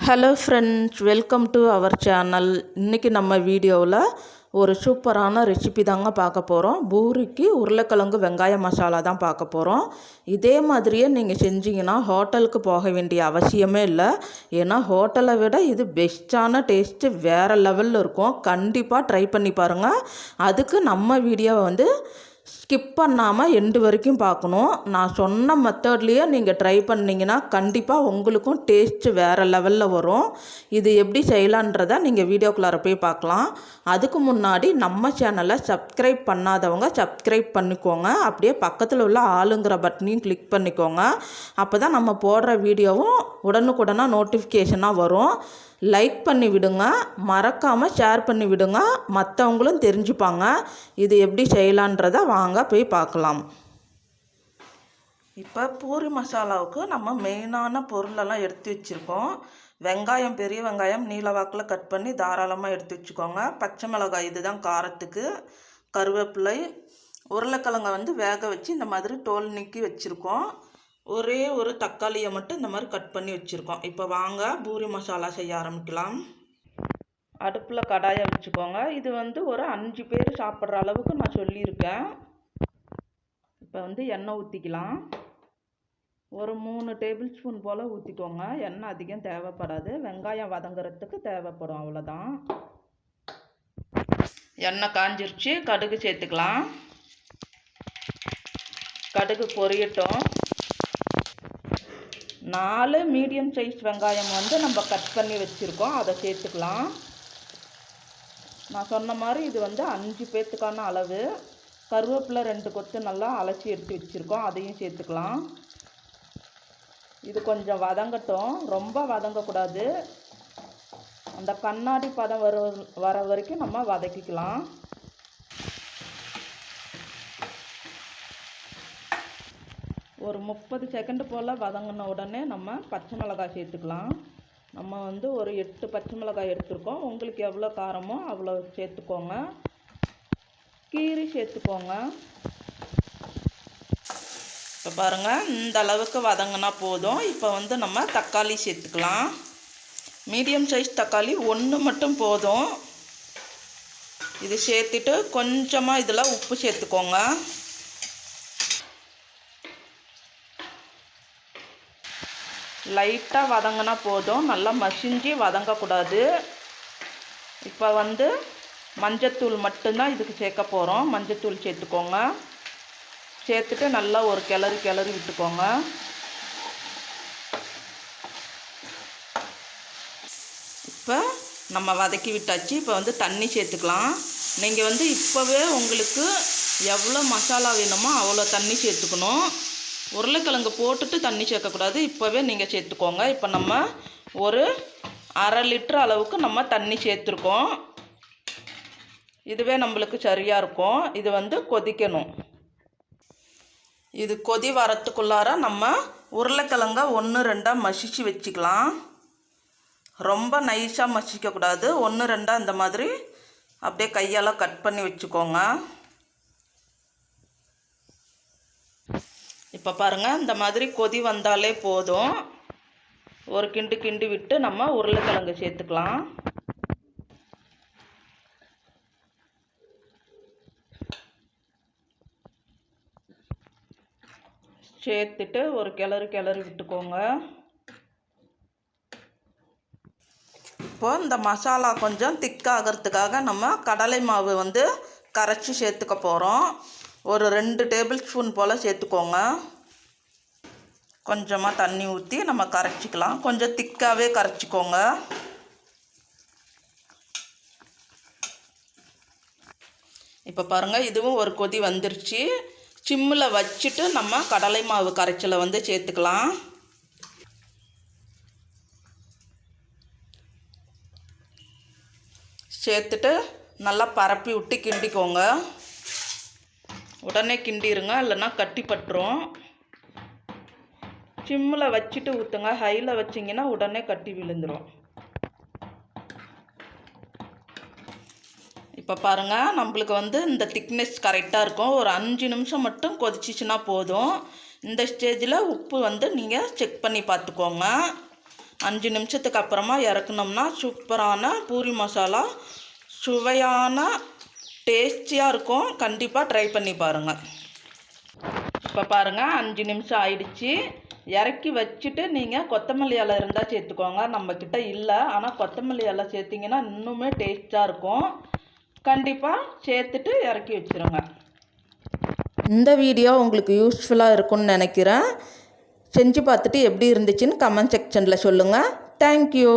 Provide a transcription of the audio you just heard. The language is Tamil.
Hello friends welcome to our channel இன்றைக்கி நம்ம வீடியோவில் ஒரு சூப்பரான ரெசிபி தாங்க பார்க்க போகிறோம் பூரிக்கு உருளைக்கிழங்கு வெங்காய மசாலா தான் பார்க்க போகிறோம் இதே மாதிரியே நீங்கள் செஞ்சீங்கன்னா ஹோட்டலுக்கு போக வேண்டிய அவசியமே இல்லை. ஏன்னா ஹோட்டலை விட இது பெஸ்ட்டான டேஸ்ட்டு வேறு லெவலில் இருக்கும். கண்டிப்பாக ட்ரை பண்ணி பாருங்கள் அதுக்கு நம்ம வீடியோவை வந்து ஸ்கிப் பண்ணாமல் எண்டு வரைக்கும் பார்க்கணும். நான் சொன்ன மெத்தட்லேயே நீங்கள் ட்ரை பண்ணிங்கன்னா கண்டிப்பாக உங்களுக்கும் டேஸ்ட்டு வேறு லெவலில் வரும். இது எப்படி செய்யலான்றதை நீங்கள் வீடியோக்குள்ளார போய் பார்க்கலாம். அதுக்கு முன்னாடி நம்ம சேனலை சப்ஸ்கிரைப் பண்ணாதவங்க சப்ஸ்கிரைப் பண்ணிக்கோங்க. அப்படியே பக்கத்தில் உள்ள ஆளுங்கிற பட்டனையும் கிளிக் பண்ணிக்கோங்க. அப்போ தான் நம்ம போடுற வீடியோவும் உடனுக்குடனாக நோட்டிஃபிகேஷனாக வரும். லைக் பண்ணி விடுங்க. மறக்காமல் ஷேர் பண்ணி விடுங்க. மற்றவங்களும் தெரிஞ்சுப்பாங்க. இது எப்படி செய்யலான்றதை வாங்க. போய் பார்க்கலாம். இப்போ பூரி மசாலாவுக்கு நம்ம மெயினான பொருளெல்லாம் எடுத்து வச்சுருக்கோம். வெங்காயம் பெரிய வெங்காயம் நீல வாக்கில் கட் பண்ணி தாராளமாக எடுத்து வச்சுக்கோங்க. பச்சை மிளகாய் இதுதான் காரத்துக்கு. கருவேப்பிலை உருளைக்கிழங்க வந்து வேக வச்சு இந்த மாதிரி தோல் நீக்கி வச்சுருக்கோம். ஒரே ஒரு தக்காளியை மட்டும் இந்த மாதிரி கட் பண்ணி வச்சுருக்கோம். இப்போ வாங்க பூரி மசாலா செய்ய ஆரம்பிக்கலாம். அடுப்பில் கடாயை வச்சுக்கோங்க. இது வந்து ஒரு அஞ்சு பேர் சாப்பிட்ற அளவுக்கு நான் சொல்லியிருக்கேன். இப்போ வந்து எண்ணெய் ஊற்றிக்கலாம் ஒரு மூணு டேபிள் ஸ்பூன் போல் ஊற்றிக்கோங்க எண்ணெய் அதிகம் தேவைப்படாது. வெங்காயம் வதங்குறதுக்கு தேவைப்படும் அவ்வளோதான் எண்ணெய் காஞ்சிருச்சு. கடுகு சேர்த்துக்கலாம். கடுகு பொரியட்டும். நாலு மீடியம் சைஸ் வெங்காயம் வந்து நம்ம கட் பண்ணி வச்சுருக்கோம். அதை சேர்த்துக்கலாம். நான் சொன்ன மாதிரி இது வந்து அஞ்சு பேர்த்துக்கான அளவு. கருவேப்பிலை ரெண்டு கொத்து நல்லா அலசி எடுத்து வச்சுருக்கோம். அதையும் சேர்த்துக்கலாம். இது கொஞ்சம் வதங்கட்டும். ரொம்ப வதங்கக்கூடாது. அந்த கண்ணாடி பதம் வர வர வரைக்கும் நம்ம வதக்கிக்கலாம். ஒரு முப்பது செகண்டு போல் வதங்கின உடனே நம்ம பச்சை மிளகாய் சேர்த்துக்கலாம். நம்ம வந்து ஒரு எட்டு பச்சை மிளகாய் எடுத்துருக்கோம். உங்களுக்கு எவ்வளோ காரமோ அவ்வளோ சேர்த்துக்கோங்க. கீரி சேர்த்துக்கோங்க. இப்போ பாருங்கள் இந்த அளவுக்கு வதங்கினா போதும். இப்போ வந்து நம்ம தக்காளி சேர்த்துக்கலாம். மீடியம் சைஸ் தக்காளி ஒன்று மட்டும் போதும். இது சேர்த்துட்டு கொஞ்சமாக இதில் உப்பு சேர்த்துக்கோங்க. லைட்டாக வதங்கினா போதும். நல்லா மசிஞ்சு வதங்கக்கூடாது. இப்போ வந்து மஞ்சத்தூள் மட்டும்தான் இதுக்கு சேர்க்க போகிறோம் மஞ்சத்தூள் சேர்த்துக்கோங்க. சேர்த்துட்டு நல்லா ஒரு கிளறி கிளறி விட்டுக்கோங்க. இப்போ நம்ம வதக்கி விட்டாச்சு. இப்போ வந்து தண்ணி சேர்த்துக்கலாம். நீங்கள் வந்து இப்போவே உங்களுக்கு எவ்வளோ மசாலா வேணுமோ அவ்வளோ தண்ணி சேர்த்துக்கணும். உருளைக்கிழங்கு போட்டுட்டு தண்ணி சேர்க்கக்கூடாது. இப்போவே நீங்கள் சேர்த்துக்கோங்க. இப்போ நம்ம ஒரு அரை லிட்டர் அளவுக்கு நம்ம தண்ணி சேர்த்துருக்கோம். இதுவே நம்மளுக்கு சரியாக இருக்கும். இது வந்து கொதிக்கணும். இது கொதி வரத்துக்குள்ளார நம்ம உருளைக்கிழங்க ஒன்று ரெண்டாக மசிச்சு வச்சுக்கலாம். ரொம்ப நைஸாக மசிக்கக்கூடாது ஒன்று ரெண்டாக இந்த மாதிரி அப்படியே கையால் கட் பண்ணி வச்சுக்கோங்க. இப்போ பாருங்கள் இந்த மாதிரி கொதி வந்தாலே போதும். ஒரு கிண்டு கிண்டு விட்டு நம்ம உருளைக்கிழங்கு சேர்த்துக்கலாம். சேர்த்துட்டு ஒரு கிளறு கிளறி விட்டுக்கோங்க. இப்போ இந்த மசாலா கொஞ்சம் திக்காகிறதுக்காக நம்ம கடலை மாவு வந்து கரைச்சி சேர்த்துக்க போகிறோம் ஒரு ரெண்டு டேபிள் ஸ்பூன் போல் சேர்த்துக்கோங்க. கொஞ்சமாக தண்ணி ஊற்றி நம்ம கரைச்சிக்கலாம். கொஞ்சம் திக்காகவே கரைச்சிக்கோங்க. இப்போ பாருங்கள் இதுவும் ஒரு கொதி வந்துருச்சு. சிம்மில் வச்சுட்டு நம்ம கடலை மாவு கரைச்சலை வந்து சேர்த்துக்கலாம். சேர்த்துட்டு நல்லா பரப்பி விட்டு கிண்டிக்கோங்க. உடனே கிண்டிருங்க இல்லைன்னா கட்டி பட்டுரும். சிம்மில் வச்சுட்டு ஊற்றுங்க ஹையில் வச்சிங்கன்னா உடனே கட்டி விழுந்துடும் இப்போ பாருங்கள் நம்மளுக்கு வந்து இந்த திக்னஸ் கரெக்டாக இருக்கும். ஒரு அஞ்சு நிமிஷம் மட்டும் கொதிச்சிச்சின்னா போதும். இந்த ஸ்டேஜில் உப்பு வந்து நீங்கள் செக் பண்ணி பார்த்துக்கோங்க. அஞ்சு நிமிஷத்துக்கு அப்புறமா இறக்குனோம்னா சூப்பரான பூரி மசாலா சுவையான டேஸ்டியாக இருக்கும். கண்டிப்பாக ட்ரை பண்ணி பாருங்கள் இப்போ பாருங்கள் அஞ்சு நிமிஷம் ஆயிடுச்சு. இறக்கி வச்சுட்டு நீங்கள் கொத்தமல்லி இலை இருந்தால் சேர்த்துக்கோங்க. நம்மக்கிட்ட இல்லை ஆனால் கொத்தமல்லி இலை சேர்த்திங்கன்னா இன்னுமே டேஸ்ட்டாக இருக்கும். கண்டிப்பாக சேர்த்துட்டு இறக்கி வச்சுருங்க. இந்த வீடியோ உங்களுக்கு யூஸ்ஃபுல்லாக இருக்கும்னு நினைக்கிறேன். செஞ்சு பார்த்துட்டு எப்படி இருந்துச்சுன்னு கமெண்ட் செக்ஷனில் சொல்லுங்கள் தேங்க்யூ